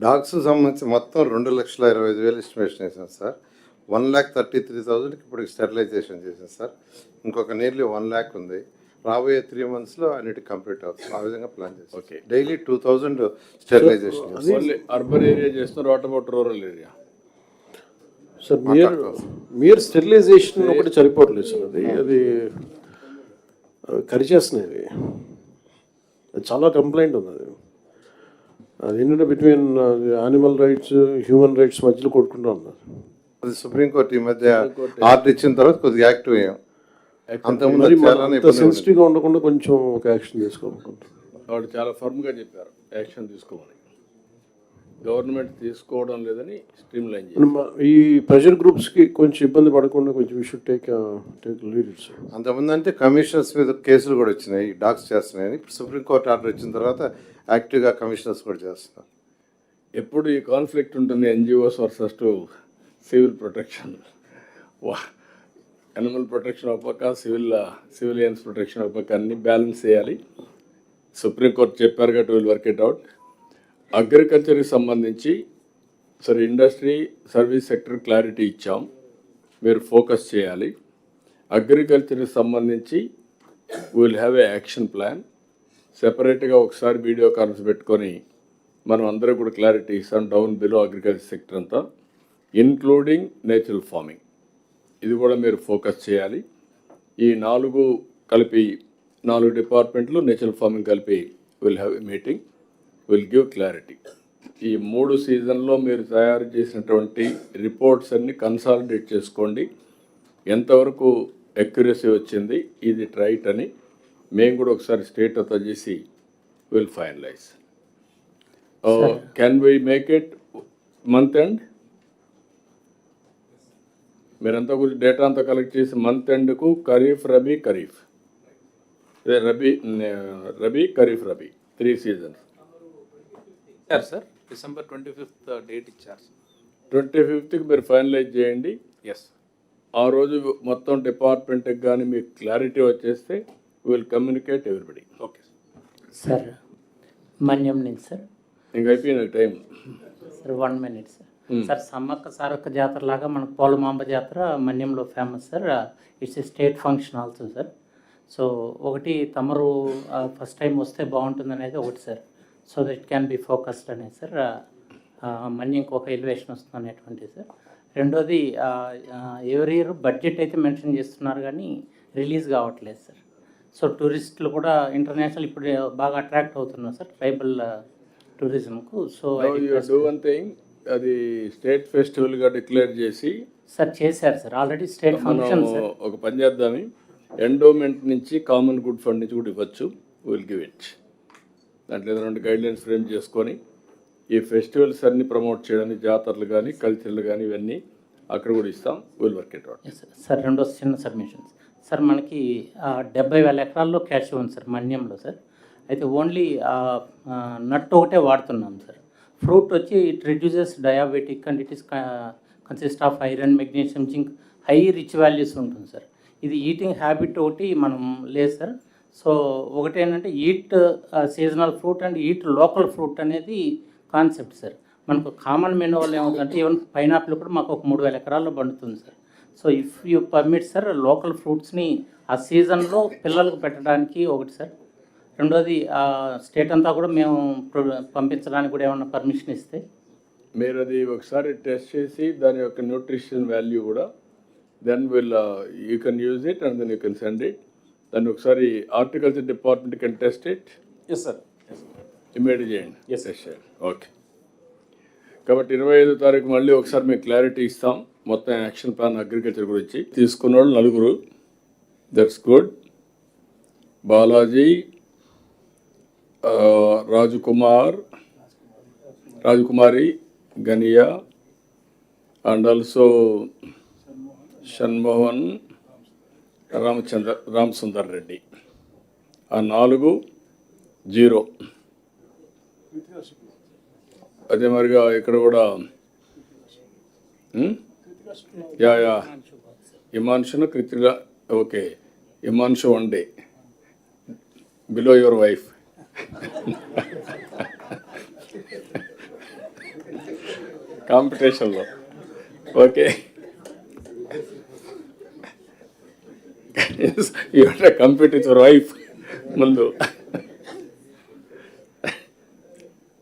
Dogs సంబంధించి మొత్తం రెండు లక్షల ఇరవై ఐదు వేలు ఎస్టిమేషన్ వేసాం sir. One lakh thirty three థౌజండ్కి ఇప్పుడు స్టెరిలైజేషన్ చేసాం సార్. ఇంకొక నియర్లీ వన్ ల్యాక్ ఉంది. రాబోయే త్రీ మంత్స్లో అన్నిటి కంప్లీట్ అవుతుంది. ఆ విధంగా ప్లాన్ చేస్తాం Okay. Daily two thousand sterilisation చేస్తాం. అర్బన్ ఏరియా చేస్తున్నారు. What about rural area sir మీరు మీరు స్టెరిలైజేషన్ ఒకటి సరిపోవట్లేదు సార్. అది అది కరిచేస్తున్నాయి చాలా కంప్లైంట్ ఉంది అది. అది ఏంటంటే between animal rights human rights మధ్యలో కొట్టుకుంటూ ఉన్నారు అది సుప్రీంకోర్టు ఈ మధ్య ఆర్డర్ ఇచ్చిన తర్వాత కొద్దిగా యాక్టివ్ అయ్యాం అంతకుముందు. సెన్సిటివ్గా ఉండకుండా కొంచెం ఒక యాక్షన్ తీసుకోవాలనుకుంటున్నాం వాడు చాలా ఫర్మ్గా చెప్పారు యాక్షన్ తీసుకోమని. గవర్నమెంట్ తీసుకోవడం లేదని స్ట్రీమ్ లైన్ ఈ ప్రెషర్ గ్రూప్స్కి కొంచెం ఇబ్బంది పడకుండా కొంచెం we should take take lead sir అంతకుముందు అంటే కమిషనర్స్ మీద కేసులు కూడా వచ్చినాయి డాగ్స్ చేస్తున్నాయని. ఇప్పుడు సుప్రీంకోర్టు ఆర్డర్ వచ్చిన తర్వాత యాక్టివ్గా కమిషనర్స్ కూడా చేస్తున్నాం ఎప్పుడు ఈ కాన్ఫ్లిక్ట్ ఉంటుంది NGOs versus to civil protection. వా అనిమల్ ప్రొటెక్షన్ ఒక పక్క సివిల్ సివిలియన్స్ ప్రొటెక్షన్ ఒక పక్క అన్ని బ్యాలెన్స్ చేయాలి. సుప్రీంకోర్టు చెప్పారు కాబట్టి విల్ వర్క్ ఇట్ అవుట్. అగ్రికల్చర్కి సంబంధించి సరే ఇండస్ట్రీ సర్వీస్ సెక్టర్ క్లారిటీ ఇచ్చాం. మీరు ఫోకస్ చేయాలి. అగ్రికల్చర్కి సంబంధించి will have a action plan సెపరేట్గా ఒకసారి వీడియో కాన్ఫరెన్స్ పెట్టుకొని మనం అందరూ కూడా క్లారిటీ ఇస్తాం డౌన్ బిలో అగ్రికల్చర్ సెక్టర్ అంతా ఇన్క్లూడింగ్ నేచురల్ ఫార్మింగ్. ఇది కూడా మీరు ఫోకస్ చేయాలి. ఈ నాలుగు కలిపి నాలుగు డిపార్ట్మెంట్లు నేచురల్ ఫార్మింగ్ కలిపి will have a meeting will give clarity ఈ మూడు సీజన్లో మీరు తయారు చేసినటువంటి రిపోర్ట్స్ అన్ని కన్సాలిడేట్ చేసుకోండి. ఎంతవరకు ఎక్యురసీ వచ్చింది ఇది ట్రైట్ అని మేము కూడా ఒకసారి స్టేట్ అంతా చేసి will finalise can we make it month end మీరంతా గురించి డేటా అంతా కలెక్ట్ చేసి మంత్ ఎండ్కు ఖరీఫ్ రబీ ఖరీఫ్. రబీ రబీ ఖరీఫ్ రబీ. త్రీ సీజన్స్ ఇచ్చారు sir. December twenty fifth date ఇచ్చారు ట్వంటీ ఫిఫ్త్కి మీరు ఫైనలైజ్ చేయండి. ఎస్ ఆ రోజు మొత్తం డిపార్ట్మెంట్కి కానీ మీకు క్లారిటీ వచ్చేస్తే will communicate everybody okay sir Manyam నుంచి సార్ ఇంక అయిపోయిన time sir one minute sir sir Sammakka Sarakka Jatara లాగా మనకు పోలమాంబ జాతర మన్యంలో famous sir it's a state function also sir so ఒకటి తమరు ఫస్ట్ టైం వస్తే బాగుంటుంది అనేది ఒకటి sir so that can be focused అనేది సార్ మన్యంకి ఒక ఎలివేషన్ వస్తుంది అనేటువంటి సార్ రెండోది ఎవరి ఇయర్ బడ్జెట్ అయితే మెన్షన్ చేస్తున్నారు కానీ రిలీజ్ కావట్లేదు సార్ సో టూరిస్టులు కూడా ఇంటర్నేషనల్ ఇప్పుడు బాగా అట్రాక్ట్ అవుతున్నారు సార్ ట్రైబల్ టూరిజంకు. సో డూ వన్ థింగ్ అది స్టేట్ ఫెస్టివల్గా డిక్లేర్ చేసి సార్ చేశారు సార్. ఆల్రెడీ స్టేట్ ఫంక్షన్ ఒక పని చేద్దామి. ఎండోమెంట్ నుంచి కామన్ గుడ్ ఫండ్ నుంచి కూడా ఇవ్వచ్చు. విల్ గివ్ ఇట్ దాంట్లో రెండు గైడ్లైన్స్ ఫ్రేమ్ చేసుకొని ఈ ఫెస్టివల్స్ అన్ని ప్రమోట్ చేయడానికి జాతరలు కానీ కల్చర్లు కానీ ఇవన్నీ అక్కడ కూడా ఇస్తాం. Will work it out. Sir రెండో చిన్న సబ్మిషన్స్ సార్ మనకి డెబ్బై వేల ఎకరాల్లో క్యాష్ ఉంది సార్ మన్యంలో సార్. అయితే ఓన్లీ నట్ ఒకటే వాడుతున్నాం సార్. ఫ్రూట్ వచ్చి it reduces diabetic and it is consist of iron magnesium zinc high rich values ఉంటుంది సార్. ఇది ఈటింగ్ హ్యాబిట్ ఒకటి మనం లేదు సార్. సో ఒకటి ఏంటంటే eat seasonal fruit and eat local fruit అనేది కాన్సెప్ట్ సార్. మనకు కామన్ మెనూ వల్ల ఏమవుతుందంటే ఈవెన్ పైనాపిల్ కూడా మాకు ఒక మూడు వేల ఎకరాల్లో పండుతుంది sir. So if you permit sir local ఫ్రూట్స్ని ఆ సీజన్లో పిల్లలకు పెట్టడానికి ఒకటి సార్ రెండోది స్టేట్ అంతా కూడా మేము ప్రొ- పంపించడానికి కూడా ఏమన్నా పర్మిషన్ ఇస్తే. మీరు అది ఒకసారి టెస్ట్ చేసి దాని యొక్క న్యూట్రిషన్ వాల్యూ కూడా then will you can use it and then you can send it దాన్ని ఒకసారి horticulture department can test it yes sir immediate చేయండి. ఎస్ ఎస్ ఓకే కాబట్టి ఇరవై ఐదో తారీఖు మళ్ళీ ఒకసారి మేము క్లారిటీ ఇస్తాం. మొత్తం యాక్షన్ ప్లాన్ అగ్రికల్చర్ గురించి. తీసుకున్న వాళ్ళు నలుగురు. That's good Balaji Rajkumar Rajkumari Ganiya and also Shanmohan Ramachandra Ramasundar Reddy. ఆ నాలుగు జీరో. అదే మరిగా ఇక్కడ కూడా యా యా. ఇమాన్షును కృతిగా okay. Himanshu one day. Below your wife కాంపిటీషన్లో okay you compete with your wife ముందు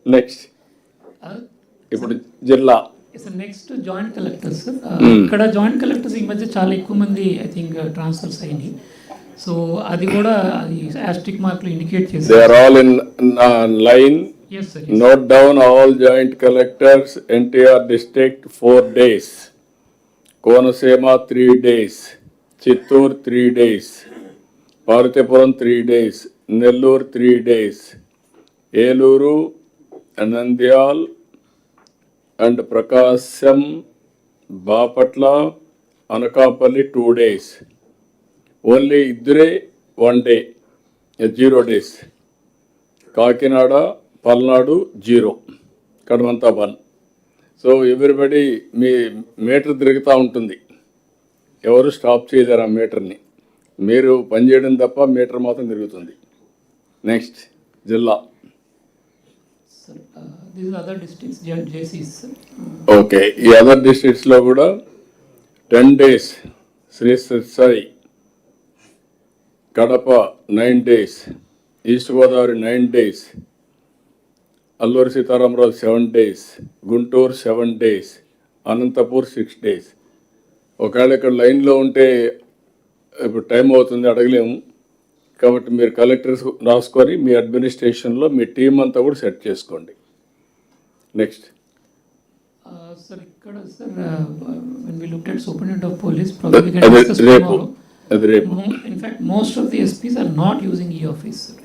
నెక్స్ట్ ఇప్పుడు జిల్లా. నెక్స్ట్ జాయింట్ కలెక్టర్ ఇక్కడ జాయింట్ కలెక్టర్స్ ఈ మధ్య చాలా ఎక్కువ మంది ఐ థింక్ ట్రాన్స్ఫర్స్ అయినాయి. సో అది కూడా అది all in line note down all joint collectors NTR district four days Konaseema three days Chittoor three days Parvathipuram three days Nellore three days Eluru Nandyal and Prakasam Bapatla Anakapalli two days only ఇద్దరే one day zero days Kakinada Palnadu zero కడమంతా one so everybody మీ meter తిరుగుతూ ఉంటుంది. ఎవరు stop చేయలేరు ఆ మీటర్ని మీరు పనిచేయడం తప్ప మీటర్ మాత్రం తిరుగుతుంది. నెక్స్ట్ జిల్లా. దీస్ అదర్ డిస్ట్రిక్ట్స్ జేసీస్ ఓకే ఈ అదర్ డిస్ట్రిక్ట్స్లో కూడా ten days Sri Sai Kadapa nine days east Godavari nine days Alluri Sitaramaraju seven days Guntur seven days Anantapur six days ఒకవేళ ఇక్కడ లైన్లో ఉంటే ఇప్పుడు టైం అవుతుంది అడగలేము. కాబట్టి మీరు కలెక్టర్స్ రాసుకొని మీ అడ్మినిస్ట్రేషన్లో మీ టీం అంతా కూడా సెట్ చేసుకోండి. నెక్స్ట్ సార్ ఇక్కడ సార్ రేపు అది రేపు. ఇన్ఫాక్ట్ మోస్ట్ ఆఫీస్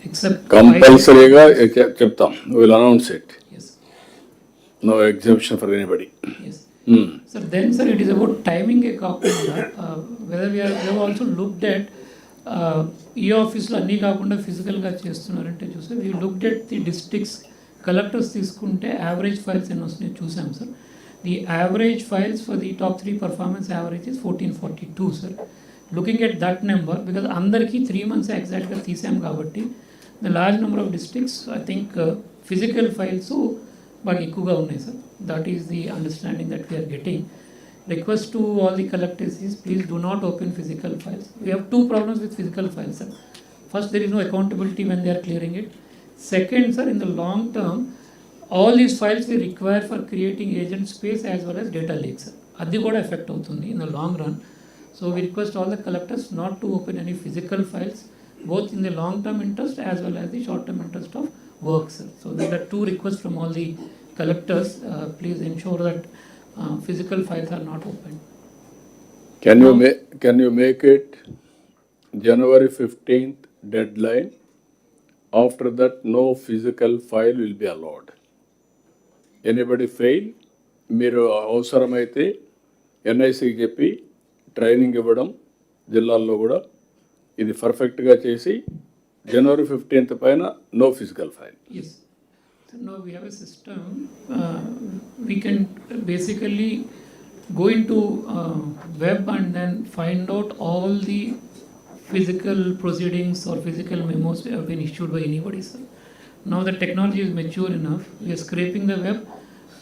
ఎక్సెప్ట్ కంపల్సరీగా చెప్తాం. Will announce it no exhibition for anybody sir, it is about timing a కాకుండా we are, we ఈ ఆఫీస్లో అన్నీ కాకుండా ఫిజికల్గా చేస్తున్నారంటే చూసాం. We look at the districts collectors తీసుకుంటే యావరేజ్ ఫైల్స్ ఎన్ని వస్తున్నాయి చూసాం sir. The average files for the top three performance average is fourteen forty two sir. Looking at that number because అందరికీ త్రీ మంత్స్ ఎగ్జాక్ట్గా తీసాం కాబట్టి the large number of districts I think physical files బాగా ఎక్కువగా ఉన్నాయి sir. That is the understanding that we're getting Request to all the collectors is please do not open physical files we have two problems with physical files sir first there is no accountability when they are clearing it second sir in the long term all these files we require for creating agent space as well as data lakes అది కూడా effect అవుతుంది in the long run so we request all the collectors not to open any physical files both in the long term interest as well as the short term interest of work sir. so there are two requests from all the collectors uh, please ensure that uh, physical files are not opened can you may can you make it January fifteenth deadline after that no physical file will be allowed anybody fail మీరు అవసరమైతే ఎన్ఐసికి చెప్పి training ఇవ్వడం జిల్లాల్లో కూడా ఇది పర్ఫెక్ట్గా చేసి January fifteenth పైన no physical file now we have a system uh, we can basically go into uh, web and then find out all the physical proceedings or physical memos that have been issued by anybody sir. Now the technology is mature enough we are scraping the web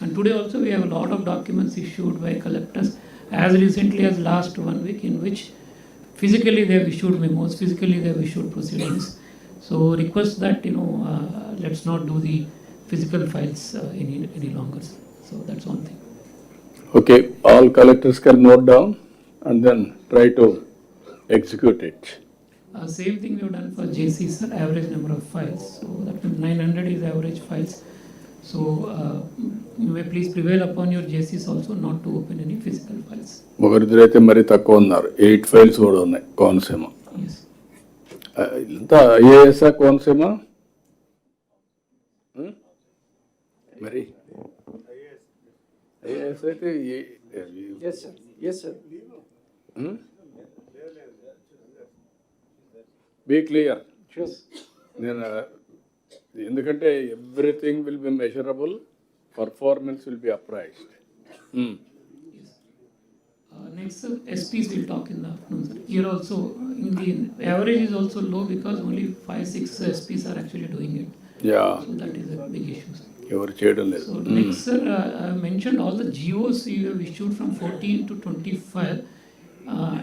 and today also we have a lot of documents issued by collectors as recently as last one week in which physically they have issued memos physically they have issued proceedings. So request that you know uh, let's not do the physical files uh, any any longer so that's one thing Okay, all collectors can note down and then try to execute it. uh, same thing we have done for jc sir average number of files so that means 900 is average files so uh, you may please prevail upon your jcs also not to open any physical files ఒకరిద్దరైతే మరీ తక్కువ ఉన్నారు eight files కూడా ఉన్నాయి Konaseema yes ఆ, ఇదంతా ఐఏఎస్ఆ Konaseema మరి IAS అయితే బీ క్లియర్ నేను ఎందుకంటే everything will be measurable performance will be appraised Uh, next, sir, SPs will talk in the afternoon, sir. Here also, in the average is also low because only five, six SPs are actually doing it. Yeah So that is a big issue, sir. ఎవరు చేయడం లేదు. Mention all the to twenty five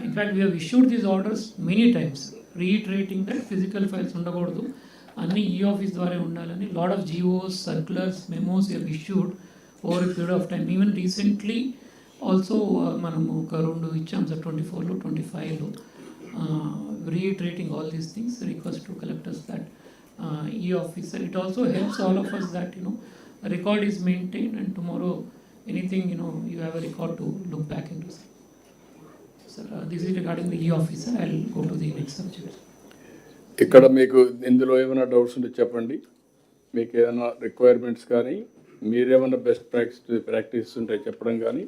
in fact we issued these orders many times reiterating that physical files ఉండకూడదు. అన్ని ఈ office ద్వారా ఉండాలని lot of GOs circulars memos you issued over period of time even recently also మనము ఒక రెండు ఇచ్చాం sir twenty ఫోర్లో ట్వంటీ ఫైవ్లో reiterating all these things request collectors that e-officer, it also helps all of us that, you know, a record is maintained and tomorrow, anything, you know, you have a record to look back into. Sir, Sir, uh, this is regarding the e-officer, I'll go to the next subject. ఇక్కడ మీకు ఇందులో ఏమైనా doubts ఉంటే చెప్పండి మీకు ఏమైనా requirements కానీ మీరేమైనా బెస్ట్ ప్రాక్టీస్ ప్రాక్టీస్ ఉంటే చెప్పడం కానీ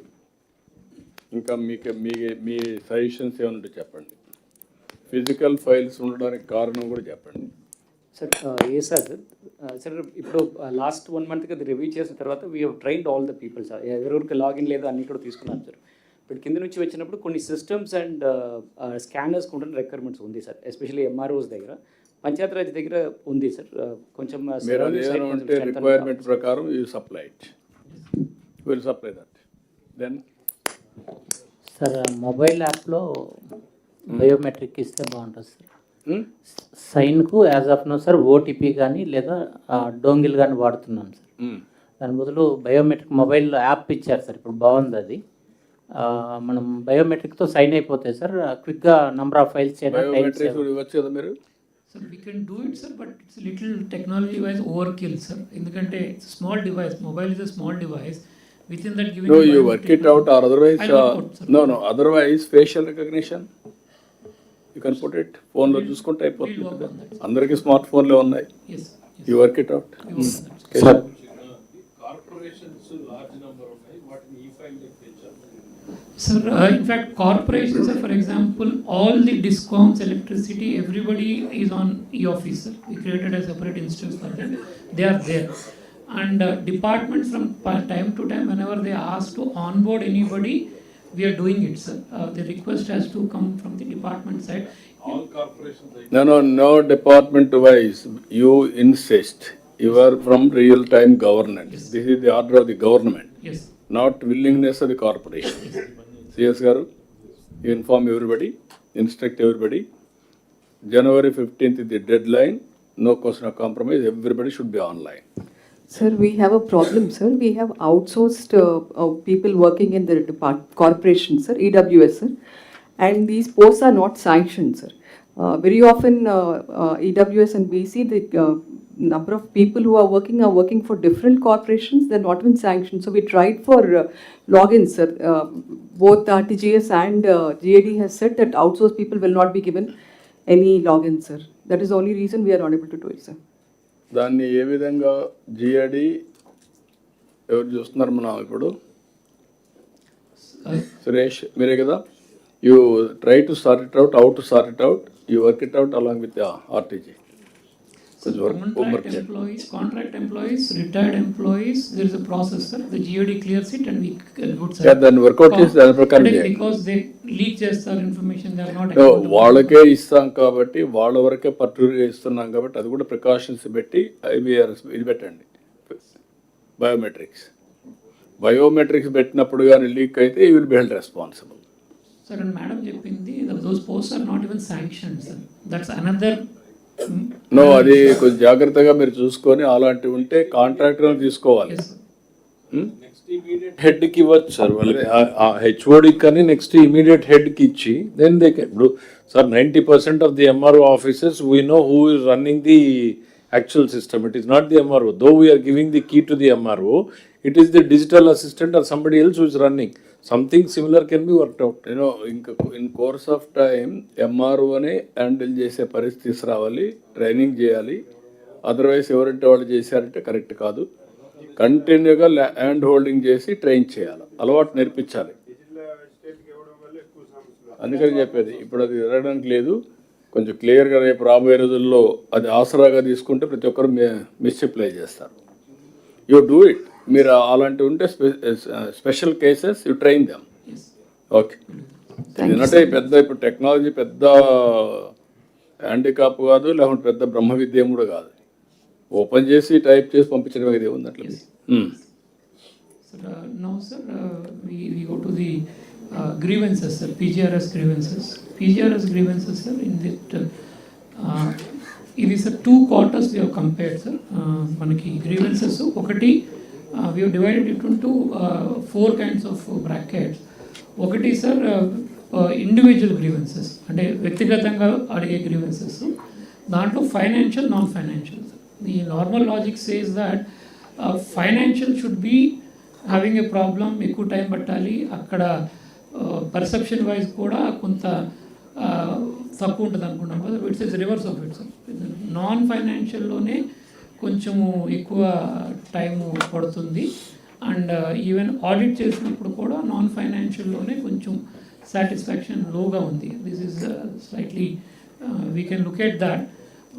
ఇంకా మీకు మీ మీ సజెషన్స్ ఏమైనా ఉంటే చెప్పండి ఫిజికల్ ఫైల్స్ ఉండడానికి కారణం కూడా చెప్పండి సార్ ఏ సార్ సార్ ఇప్పుడు లాస్ట్ వన్ మంత్కి అది రివ్యూ చేసిన తర్వాత we have trained all the people sir. ఎవరెవరికి లాగిన్ లేదు అన్ని కూడా తీసుకున్నాను సార్. ఇప్పుడు కింద నుంచి వచ్చినప్పుడు కొన్ని సిస్టమ్స్ అండ్ స్కానర్స్ కూడా రిక్వైర్మెంట్స్ ఉంది సార్. ఎస్పెషల్లీ ఎంఆర్ఓస్ దగ్గర పంచాయతీరాజ్ దగ్గర ఉంది సార్. కొంచెం రిక్వైర్మెంట్ ప్రకారం you supply will supply that then sir mobile యాప్లో బయోమెట్రిక్ ఇస్తే బాగుంటుంది sir. సైన్కు as of no sir OTP కానీ లేదా డోంగిల్ కానీ వాడుతున్నాను సార్. దాని బదులు బయోమెట్రిక్ మొబైల్ యాప్ ఇచ్చారు సార్ ఇప్పుడు బాగుంది అది. మనం బయోమెట్రిక్తో సైన్ అయిపోతే సార్ క్విక్గా నెంబర్ ఆఫ్ ఫైల్స్ మీరు? We can do it but it's little technology wise overkill sir ఎందుకంటే small device mobile is a small device with in that or otherwise no no facial recognition uh, out, sir. no, no, otherwise facial recognition. You can put it, phone లో చూసుకుంటే అయిపోతుంది. అందరికీ smart ఫోన్లే ఉన్నాయి. You work it out sir. uh, in fact, corporations, sir, for example, all the discoms, electricity, everybody is on e-office, sir. We created a separate instance for them. They are there. And uh, departments from time to time, whenever they ask to onboard anybody, we are doing it, sir. Uh, the request has to come from the department side. All corporations. No, no, no department wise, you insist, you are from real time governance. This is the order of the government, Yes, not willingness of the corporation. CS garu, you inform everybody, instruct everybody. January fifteenth is the deadline, no question of compromise, everybody should be online. Sir, we have a problem, sir. We have outsourced uh, uh, people working in the depart corporation, sir, EWS, sir, and these posts are not sanctioned, sir. Uh, very often, uh, uh, EWS and BC, the uh, number of people who are working are working for different corporations. They're not even sanctioned. So we tried for uh, logins, sir. Uh, both RTGS and uh, GAD has said that outsourced people will not be given any login, sir. That is the only reason we are not able to do it, sir. దాన్ని ఏ విధంగా GID ఎవరు చూస్తున్నారు మనం ఇప్పుడు? సురేష్ మీరే కదా? You try to sort it out out to sort it out you work it out along with RTG contract employees, contract employees, retired employees, there is a process, sir. The GOD clears it and we uh, good, sir. దాన్ని work out చేసి దాని ప్రకారం But చేయండి because they leak చేస్తారు information, they are not. Accountable. వాళ్ళకే ఇస్తాం కాబట్టి వాళ్ళ వరకే పర్టికులర్గా ఇస్తున్నాం కాబట్టి అది కూడా ప్రికాషన్స్ పెట్టి ఐబిఆర్ ఇది పెట్టండి బయోమెట్రిక్స్ బయోమెట్రిక్స్ పెట్టినప్పుడు కానీ లీక్ అయితే you will be held responsible Sir, and madam చెప్పింది, those posts are not even sanctioned, sir. That's another. No అది కొంచెం జాగ్రత్తగా మీరు చూసుకొని అలాంటివి ఉంటే కాంట్రాక్టర్ తీసుకోవాలి. హెడ్కి ఇవ్వచ్చు సార్ వాళ్ళకి హెచ్ఓడి కానీ నెక్స్ట్ ఇమీడియట్ హెడ్కి ఇచ్చి దెన్ దే ఇప్పుడు sir ninety percent of the MRO officers we know who is running the actual system it is not the MRO though we're giving the key to the MRO it is the digital assistant or somebody else who running something similar can be work out నేను ఇంకా in course of time ఎంఆర్ఓనే handle చేసే పరిస్థితి రావాలి training చేయాలి. Otherwise ఎవరంటే వాళ్ళు చేశారంటే కరెక్ట్ కాదు. కంటిన్యూగా హ్యాండ్ హోల్డింగ్ చేసి ట్రైన్ చేయాలి. అలవాటు నేర్పించాలి. అందుకని చెప్పేది. ఇప్పుడు అది జరగడానికి లేదు. కొంచెం క్లియర్గా రేపు రాబోయే రోజుల్లో అది ఆసరాగా తీసుకుంటే ప్రతి ఒక్కరు మిస్అప్లై చేస్తారు. యూ డూ ఇట్ మీరు అలాంటివి ఉంటే special cases you train them. Okay ఎందుకంటే పెద్ద ఇప్పుడు టెక్నాలజీ పెద్ద హ్యాండికాప్ కాదు లేకుంటే పెద్ద బ్రహ్మ విద్యం కూడా కాదు. ఓపెన్ చేసి టైప్ చేసి పంపించడం ఇది ఉంది అట్లా. Sir, now, sir, uh, we, we go to the uh, grievances, sir, PGRS grievances. PGRS grievances, sir, in that, uh, ఇది sir two quarters we compared sir మనకి గ్రీవెన్సెస్ ఒకటి we divided it uh, four kinds of brackets ఒకటి sir individual grievances అంటే వ్యక్తిగతంగా అడిగే grievances దాంట్లో financial non financial the normal logic says that financial should be having a problem ఎక్కువ time పట్టాలి. అక్కడ పర్సెప్షన్ వైజ్ కూడా కొంత తక్కువ ఉంటుంది అనుకుంటాం కదా it's is reverse of it's non ఫైనాన్షియల్లోనే కొంచెము ఎక్కువ టైం పడుతుంది. అండ్ ఈవెన్ ఆడిట్ చేసినప్పుడు కూడా నాన్ ఫైనాన్షియల్లోనే కొంచెం సాటిస్ఫాక్షన్ లోగా ఉంది. This is slightly we can look at that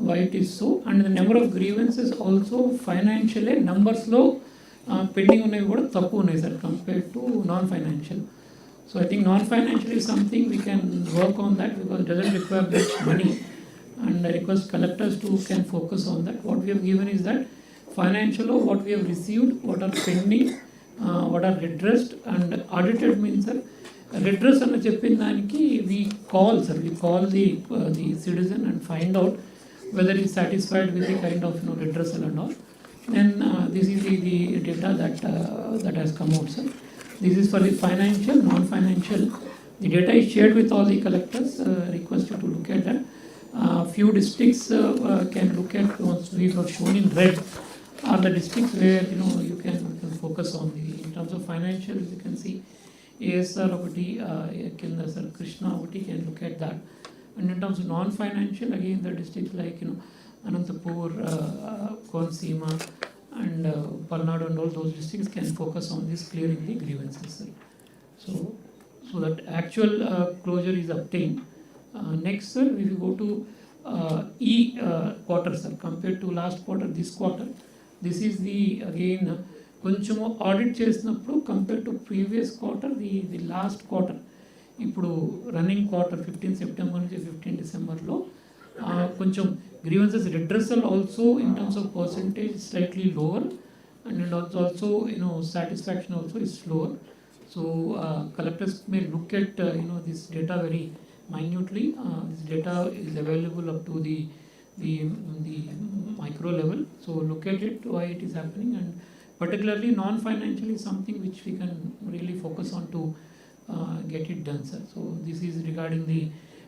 why it is so and the number of grievances also ఫైనాన్షియలే నెంబర్స్లో పెండింగ్ ఉన్నవి కూడా తక్కువ ఉన్నాయి sir compare to non financial so I think non financial is something we can work on that because doesn't require money. And I request collectors to can focus on that. What we have given is that financial or what we have received, what are pending, uh, what are redressed and audited means sir. Redress అని చెప్పిన దానికి we call sir, we call the uh, the citizen and find out whether he is satisfied with the kind of you know redressal and all. Then uh, this is the, the data that uh, that has come out sir. This is for the financial, non-financial. The data is shared with all the collectors, uh, requested to look at that. Uh, Few districts uh, uh, can look at, once we were shown in red, are the districts where, you know, you can, you can focus on the, in terms of financial, you can see ASR ఒకటి, uh, కింద sir Krishna ఒకటి can look at that. And in terms of non-financial, again, the districts like, you know, Anantapur, uh, uh, Konsima, and uh, Palnadu and all those districts can focus on this clearing the grievances. sir. So, so that actual uh, closure is obtained. Uh, Next, sir, we will go to uh, E uh, quarter, sir, compared to last quarter, this quarter. This is the, again, uh, కొంచెం audit చేసినప్పుడు compare to previous quarter the the last quarter ఇప్పుడు running quarter fifteen September నుంచి fifteen డిసెంబర్లో కొంచెం grievances redressal also in terms of percentage slightly lower and it also also you know satisfaction also is slower so uh, collectors may look at uh, you minutely uh, this data is available up to the the the micro level so look at it why it is happening and particularly non-financial is something which we can really focus on to uh, get it done sir so this is regarding the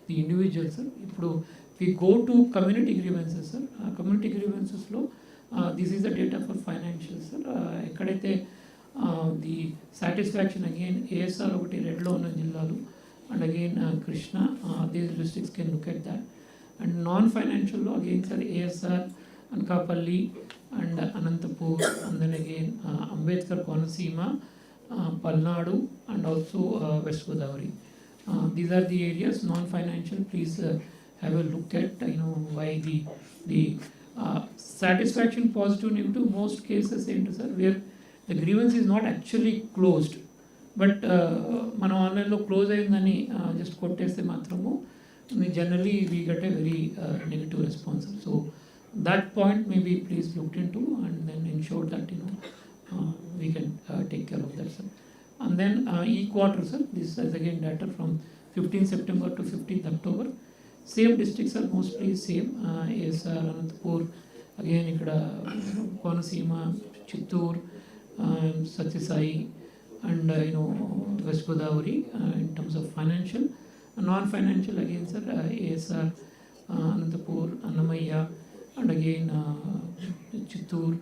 the individual sir If we go to community grievances sir uh, community grievances లో this is the data for financial sir ఎక్కడైతే the satisfaction again ASR ఒకటి రెడ్లో ఉన్న జిల్లాలు And again, uh, Krishna, uh, these districts can look at that. And non-financial law, again, sir, ASR, Ankappalli, and uh, Anantapur, and then again, uh, Ambedkar Konasima, uh, Palnadu, and also uh, West Godavari. Uh, these are the areas, non-financial, please uh, have a look at, you know, why the, the uh, satisfaction positive negative, most cases, sir, where the grievance is not actually closed but మనం ఆన్లైన్లో close అయిందని just కొట్టేస్తే మాత్రము generally we get a very negative response so that point maybe please look into and then ensure that you know we can take care of that sir and then ఈ quarter sir this is again data from fifteen September to fifteenth October same districts are mostly same ASR Anantapur again ఇక్కడ Konaseema Chittoor Sathya Sai and you know west Godavari in terms of financial non financial again sir ASR Anantapur Annamayya and again Chittoor